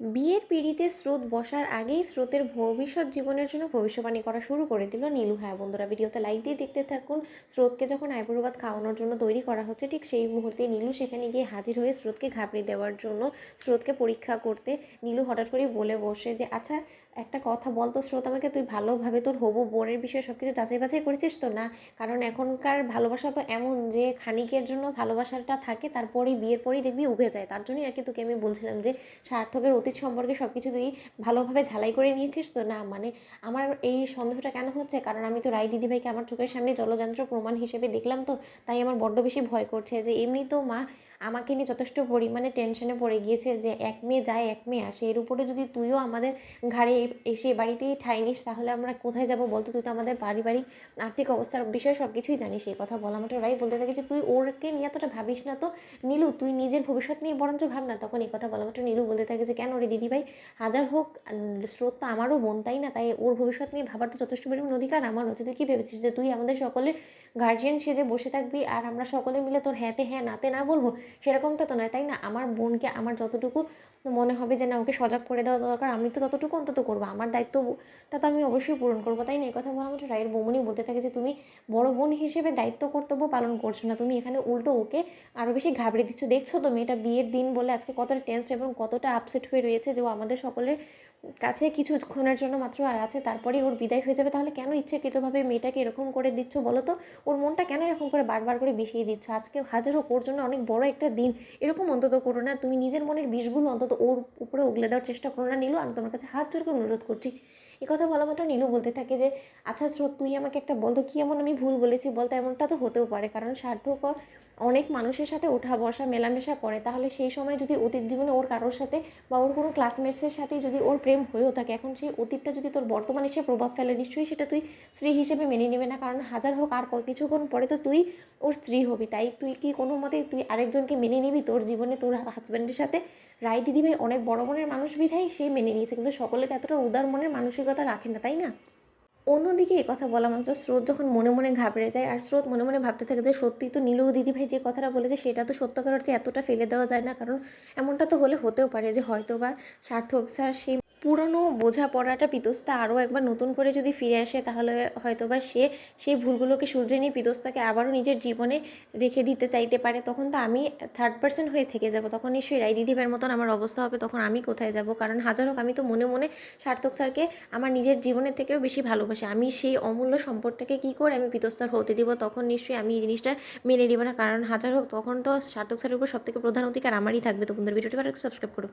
বিয়ের পিঁড়িতে স্রোত বসার আগেই স্রোতের ভবিষ্যৎ জীবনের জন্য ভবিষ্যবাণী করা শুরু করে দিল নীলু। হ্যাঁ বন্ধুরা, ভিডিওতে লাইক দিয়ে দেখতে থাকুন। স্রোতকে যখন আইবুড়ো ভাত খাওয়ানোর জন্য তৈরি করা হচ্ছে, ঠিক সেই মুহূর্তে নীলু সেখানে গিয়ে হাজির হয়ে স্রোতকে ঘাবড়ে দেওয়ার জন্য স্রোতকে পরীক্ষা করতে নীলু হঠাৎ করেই বলে বসে যে আচ্ছা একটা কথা বলতো স্রোত আমাকে, তুই ভালোভাবে তোর হবু বোনের বিষয়ে সব কিছু যাচাই বাছাই করেছিস তো না? কারণ এখনকার ভালোবাসা তো এমন যে, খানিকের জন্য ভালোবাসাটা থাকে, তারপরেই বিয়ের পরেই দেখবি উভে যায়। তার জন্যই আর কি তোকে আমি বলছিলাম যে, সার্থকের অতীত সম্পর্কে সব কিছু তুই ভালোভাবে ঝালাই করে নিয়েছিস তো? না মানে আমার এই সন্দেহটা কেন হচ্ছে? কারণ আমি তো রায় দিদিভাইকে আমার চোখের সামনে জলযন্ত্র প্রমাণ হিসেবে দেখলাম তো, তাই আমার বড্ড বেশি ভয় করছে যে এমনি তো মা আমাকে নিয়ে যথেষ্ট পরিমাণে টেনশনে পড়ে গিয়েছে যে এক মেয়ে যায়, এক মেয়ে আসে। এর উপরে যদি তুইও আমাদের ঘাড়ে এসে বাড়িতেই ঠাই নিস, তাহলে আমরা কোথায় যাব বলতো? তুই তো আমাদের পারিবারিক আর্থিক অবস্থার বিষয়ে সব কিছুই জানিস এই কথা বলা মাত্র। রাই বলতে থাকে যে তুই ওরকে নিয়ে এতটা ভাবিস না তো? নীলু, তুই নিজের ভবিষ্যৎ নিয়ে বরঞ্চ ভাব না। তখন এই কথা বলা মাত্র নীলু বলতে থাকে যে কেন রে দিদিভাই হাজার হোক, স্রোত তো আমারও বোন তাই না? তাই ওর ভবিষ্যৎ নিয়ে ভাবার তো যথেষ্ট পরিমাণ অধিকার আমার হচ্ছে তুই কী ভেবেছিস যে তুই আমাদের সকলের গার্জিয়ান সেজে বসে থাকবি আর আমরা সকলে মিলে তোর হ্যাঁতে হ্যাঁ নাতে না বলব? সেরকমটা তো নয়, তাই না? আমার বোনকে আমার যতটুকু মনে হবে যে না, ওকে সজাগ করে দেওয়া দরকার, আমি তো ততটুকু অন্তত করব। আমার দায়িত্বটা তো আমি অবশ্যই পূরণ করব, তাই না? এই কথা বলা মাত্র রায়ের বৌমনি বলতে থাকে যে, তুমি বড় বোন হিসেবে দায়িত্ব কর্তব্য পালন করছ না। তুমি এখানে উল্টো ওকে আরও বেশি ঘাবড়ে দিচ্ছ। দেখছ তো মেয়েটা বিয়ের দিন বলে আজকে কতটা টেন্স এবং কতটা আপসেট হয়ে রয়েছে যে ও আমাদের সকলের কাছে কিছুক্ষণের জন্য মাত্র আর আছে, তারপরেই ওর বিদায় হয়ে যাবে। তাহলে কেন ইচ্ছাকৃতভাবে মেয়েটাকে এরকম করে দিচ্ছ বলো তো? ওর মনটা কেন এরকম করে বারবার করে বিষিয়ে দিচ্ছ? আজকে হাজার হোক, ওর জন্য অনেক বড় একটা দিন। এরকম অন্তত করো না, তুমি নিজের মনের বিষগুলো অন্তত ওর উপরে উগলে দেওয়ার চেষ্টা করো না। নিলু, আমি তোমার কাছে হাত জোর করে অনুরোধ করছি। কথা বলা মাত্র নীলু বলতে থাকে যে আচ্ছা স্রোত, তুই আমাকে একটা বলতো কি এমন আমি ভুল বলেছি? বলতো এমনটা তো হতেও পারে। কারণ সার্থক অনেক মানুষের সাথে ওঠা বসা মেলামেশা করে। তাহলে সেই সময় যদি অতীত জীবনে ওর কারোর সাথে বা ওর কোনো ক্লাসমেটসের সাথে যদি ওর প্রেম হয়েও থাকে, এখন সেই অতীতটা যদি তোর বর্তমানে সে প্রভাব ফেলে, নিশ্চয়ই সেটা তুই স্ত্রী হিসেবে মেনে নেবে না। কারণ হাজার হোক আর কিছুক্ষণ পরে তো তুই ওর স্ত্রী হবি। তাই তুই কি কোনো মতে তুই আরেকজনকে মেনে নিবি? তোর জীবনে তোর হাজব্যান্ডের সাথে রায় দিদিভাই অনেক বড় মনের মানুষ বিধায় সে মেনে নিয়েছে। কিন্তু সকলে তো এতটা উদার মনের মানসিকতা রাখে না, তাই না? অন্যদিকে এই কথা বলা মাত্র স্রোত যখন মনে মনে ঘাবড়ে যায়, আর স্রোত মনে মনে ভাবতে থাকে যে সত্যি তো নীলু দিদিভাই যে কথাটা বলেছে সেটা তো সত্যকার অর্থে এতটা ফেলে দেওয়া যায় না। কারণ এমনটা তো হলে হতেও পারে যে হয়তো বা সার্থক স্যার সেই পুরনো বোঝাপড়াটা পিতস্তা আরও একবার নতুন করে যদি ফিরে আসে, তাহলে হয়তো বা সে সেই ভুলগুলোকে শুধরে নিয়ে পিতস্তাকে আবারও নিজের জীবনে রেখে দিতে চাইতে পারে। তখন তো আমি থার্ড পার্সন হয়ে থেকে যাব। তখন নিশ্চয়ই রায় দিদিভাইয়ের মতন আমার অবস্থা হবে, তখন আমি কোথায় যাব? কারণ হাজার হোক, আমি তো মনে মনে সার্থক স্যারকে আমার নিজের জীবনের থেকেও বেশি ভালোবাসি। আমি সেই অমূল্য সম্পদটাকে কী করে আমি পিতস্তার হতে দিব? তখন নিশ্চয়ই আমি এই জিনিসটা মেনে নিব না। কারণ হাজার হোক, তখন তো সার্থক স্যারের উপর সবথেকে প্রধান অধিকার আমারই থাকবে। তো বন্ধুর, ভিডিওটি ভালো সাবস্ক্রাইব করো